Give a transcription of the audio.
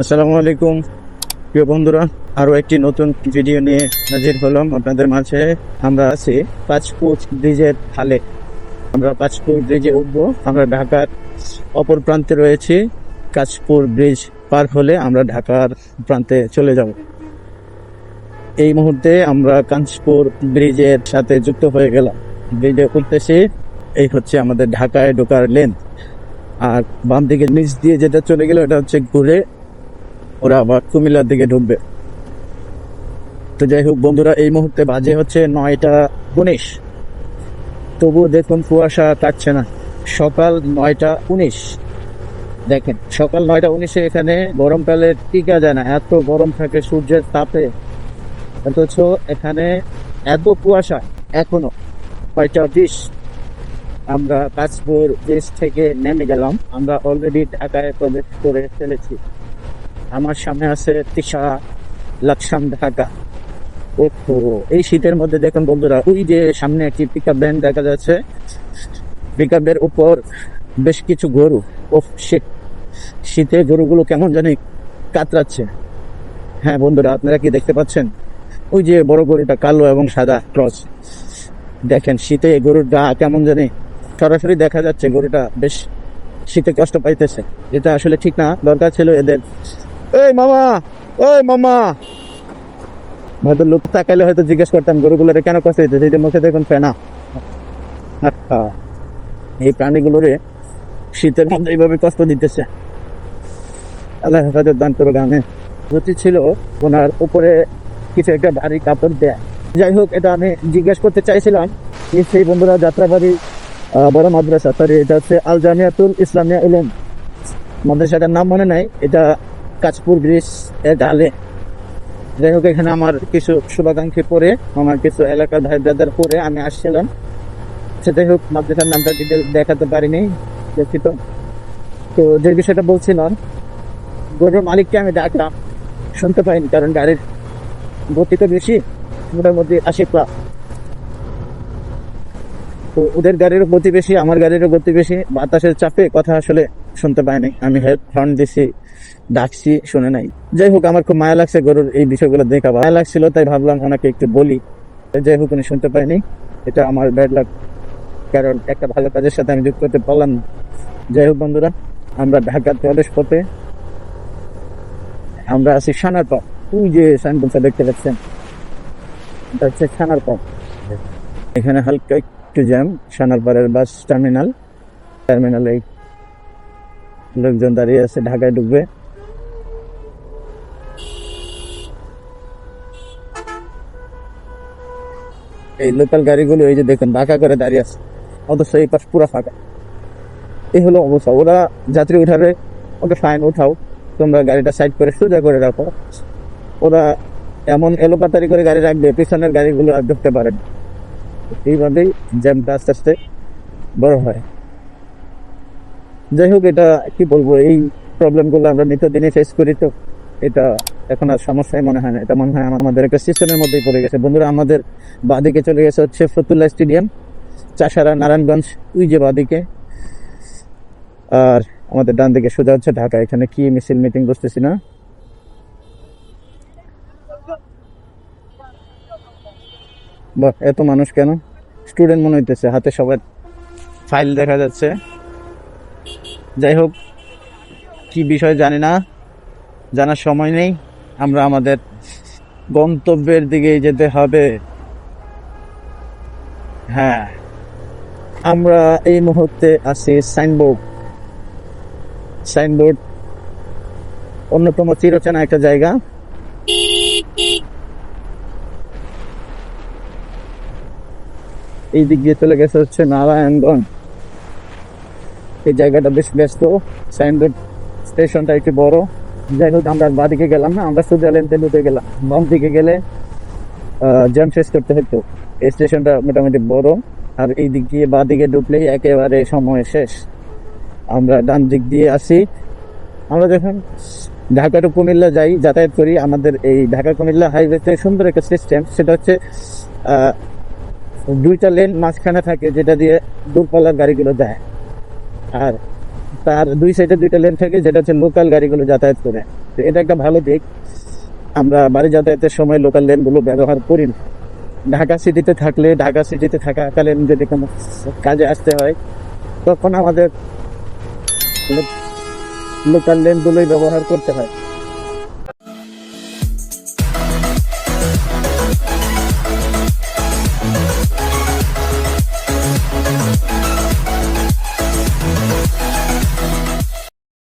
আসসালামু আলাইকুম। প্রিয় বন্ধুরা আরও একটি নতুন ভিডিও নিয়ে হাজির হলাম আপনাদের মাঝে। আমরা আছি পাঁচপুর ব্রিজের খালে। আমরা পাঁচপুর ব্রিজে উঠবো। আমরা ঢাকার অপর প্রান্তে রয়েছি। কাশপুর ব্রিজ পার হলে আমরা ঢাকার প্রান্তে চলে যাব। এই মুহূর্তে আমরা কাঞ্চপুর ব্রিজের সাথে যুক্ত হয়ে গেলাম। ব্রিজে উঠতেছি। এই হচ্ছে আমাদের ঢাকায় ঢোকার লেন আর বাম দিকে নিচ দিয়ে যেটা চলে গেল, এটা হচ্ছে ঘুরে ওরা আবার কুমিল্লার দিকে ঢুকবে। তো যাই হোক বন্ধুরা, এই মুহূর্তে বাজে হচ্ছে নয়টা উনিশ। তবুও দেখুন কুয়াশা কাটছে না। সকাল নয়টা উনিশ। দেখেন, সকাল নয়টা উনিশে এখানে গরমকালে টিকা যায় না। এত গরম থাকে সূর্যের তাপে। অথচ এখানে এত কুয়াশা এখনও। কয়টা বিশ। আমরা কাশপুর ব্রিজ থেকে নেমে গেলাম। আমরা অলরেডি ঢাকায় প্রবেশ করে ফেলেছি। আমার সামনে আছে তিশা লাকসাম ঢাকা। ওহো, এই শীতের মধ্যে দেখুন বন্ধুরা, ওই যে সামনে একটি পিক আপ ভ্যান দেখা যাচ্ছে। পিক আপের উপর বেশ কিছু গরু। ও শীত শীতে গরুগুলো কেমন জানি কাতরাচ্ছে। হ্যাঁ বন্ধুরা, আপনারা কি দেখতে পাচ্ছেন? ওই যে বড় গরুটা কালো এবং সাদা ক্রস। দেখেন, শীতে গরুর গা কেমন জানি সরাসরি দেখা যাচ্ছে, গরুটা বেশ শীতে কষ্ট পাইতেছে। এটা আসলে ঠিক না, দরকার ছিল এদের এই মামা ওই মামা। হয়তো লোক তাকাইলে হয়তো জিজ্ঞেস করতাম, গরুগুলোরে কেন কষ্ট হইতেছে এটা মুখে দেখুন ফেনা। আচ্ছা। এই প্রাণীগুলোরে শীতের মধ্যে এইভাবে কষ্ট দিতেছে। আল্লাহ হেফাজত দান করো গানে গতি ছিল ওনার উপরে কিছু একটা ভারী কাপড় দেয়। যাই হোক, এটা আমি জিজ্ঞেস করতে চাইছিলাম সেই বন্ধুরা যাত্রাবাড়ি বড় মাদ্রাসা সরি এটা হচ্ছে আল জামিয়াতুল ইসলামিয়া ইলেম। মাদ্রাসাটার নাম মনে নাই, এটা কাশপুর ব্রিজের ঢালে। যাই হোক, এখানে আমার কিছু শুভাকাঙ্ক্ষী পরে আমার কিছু এলাকার ভাই ব্রাদার পরে আমি আসছিলাম। সেটাই হোক মাদ্রাসার নামটা ডিটেল দেখাতে পারিনি দুঃখিত তো। যে বিষয়টা বলছিলাম, গরুর মালিককে আমি ডাকলাম, শুনতে পাইনি, কারণ গাড়ির গতি তো বেশি, মোটামুটি আশি প্লাস তো ওদের গাড়িরও গতি বেশি, আমার গাড়িরও গতি বেশি, বাতাসের চাপে কথা আসলে শুনতে পাইনি আমি হর্ন দিছি, ডাকছি, শুনে নাই। যাই হোক, আমার খুব মায়া লাগছে গরুর এই বিষয়গুলো দেখা মায়া লাগছিল, তাই ভাবলাম ওনাকে একটু বলি। যাই হোক, উনি শুনতে পাইনি এটা আমার ব্যাড লাগ কারণ একটা ভালো কাজের সাথে আমি যুক্ত করতে পারলাম যাই হোক, বন্ধুরা, আমরা ঢাকার প্রবেশ পথে আমরা আছি সানার পথ। ওই যে সাইনবোর্ডটা দেখতে পাচ্ছেন, এটা হচ্ছে সানার পথ। এখানে হালকা একটু জ্যাম সানারপাড়ের বাস টার্মিনাল টার্মিনালে লোকজন দাঁড়িয়ে আছে, ঢাকায় ঢুকবে। এই লোকাল গাড়িগুলো এই যে দেখুন, বাঁকা করে দাঁড়িয়ে আছে। অথচ এই পাশ পুরো ফাঁকা। এই হলো অবস্থা। ওরা যাত্রী উঠাবে, ওকে ফাইন উঠাও। তোমরা গাড়িটা সাইড করে সোজা করে রাখো ওরা এমন এলোপাতারি করে গাড়ি রাখবে, পিছনের গাড়িগুলো আর ঢুকতে পারে। এইভাবেই জ্যামটা আস্তে আস্তে বড় হয়। যাই হোক, এটা কি বলব, এই প্রবলেমগুলো আমরা নিত্যদিনই ফেস করি তো। এটা এখন আর সমস্যাই মনে হয় না, এটা মনে হয় আমাদের একটা সিস্টেমের মধ্যেই পড়ে গেছে। বন্ধুরা, আমাদের বাদিকে চলে গেছে হচ্ছে ফতুল্লাহ স্টেডিয়াম, চাষারা নারায়ণগঞ্জ ওই যে বাদিকে। আর আমাদের ডান দিকে সোজা হচ্ছে ঢাকা, এখানে কি মিছিল মিটিং বসতেছি না। বাহ, এত মানুষ কেন? স্টুডেন্ট মনে হইতেছে, হাতে সবার ফাইল দেখা যাচ্ছে। যাই হোক, কি বিষয় জানি না, জানার সময় নেই। আমরা আমাদের গন্তব্যের দিকে যেতে হবে। হ্যাঁ আমরা এই মুহূর্তে আছি সাইনবোর্ড। সাইনবোর্ড অন্যতম চিরচেনা একটা জায়গা। এই দিক দিয়ে চলে গেছে হচ্ছে নারায়ণগঞ্জ। এই জায়গাটা বেশ ব্যস্ত। সাইনবোর্ড স্টেশনটা একটু বড়। যাই হোক আমরা বাদিকে গেলাম না, আমরা সোজা লেনতে ঢুকে গেলাম। বাম দিকে গেলে জ্যাম শেষ করতে হতো এই স্টেশনটা মোটামুটি বড়, আর এই দিক দিয়ে বা দিকে ঢুকলেই একেবারে সময় শেষ। আমরা ডান দিক দিয়ে আসি। আমরা যখন ঢাকা টু কুমিল্লা যাই, যাতায়াত করি, আমাদের এই ঢাকা কুমিল্লা হাইওয়েতে সুন্দর একটা সিস্টেম সেটা হচ্ছে দুইটা লেন মাঝখানে থাকে, যেটা দিয়ে দূরপাল্লার গাড়িগুলো যায়। আর তার দুই সাইডে দুইটা লেন থাকে, যেটা হচ্ছে লোকাল গাড়িগুলো যাতায়াত করে। তো এটা একটা ভালো দিক। আমরা বাড়ি যাতায়াতের সময় লোকাল লেনগুলো ব্যবহার করি না। ঢাকা সিটিতে থাকলে, ঢাকা সিটিতে থাকাকালীন যদি কোনো কাজে আসতে হয়, তখন আমাদের লোকাল লেনগুলোই ব্যবহার করতে হয়।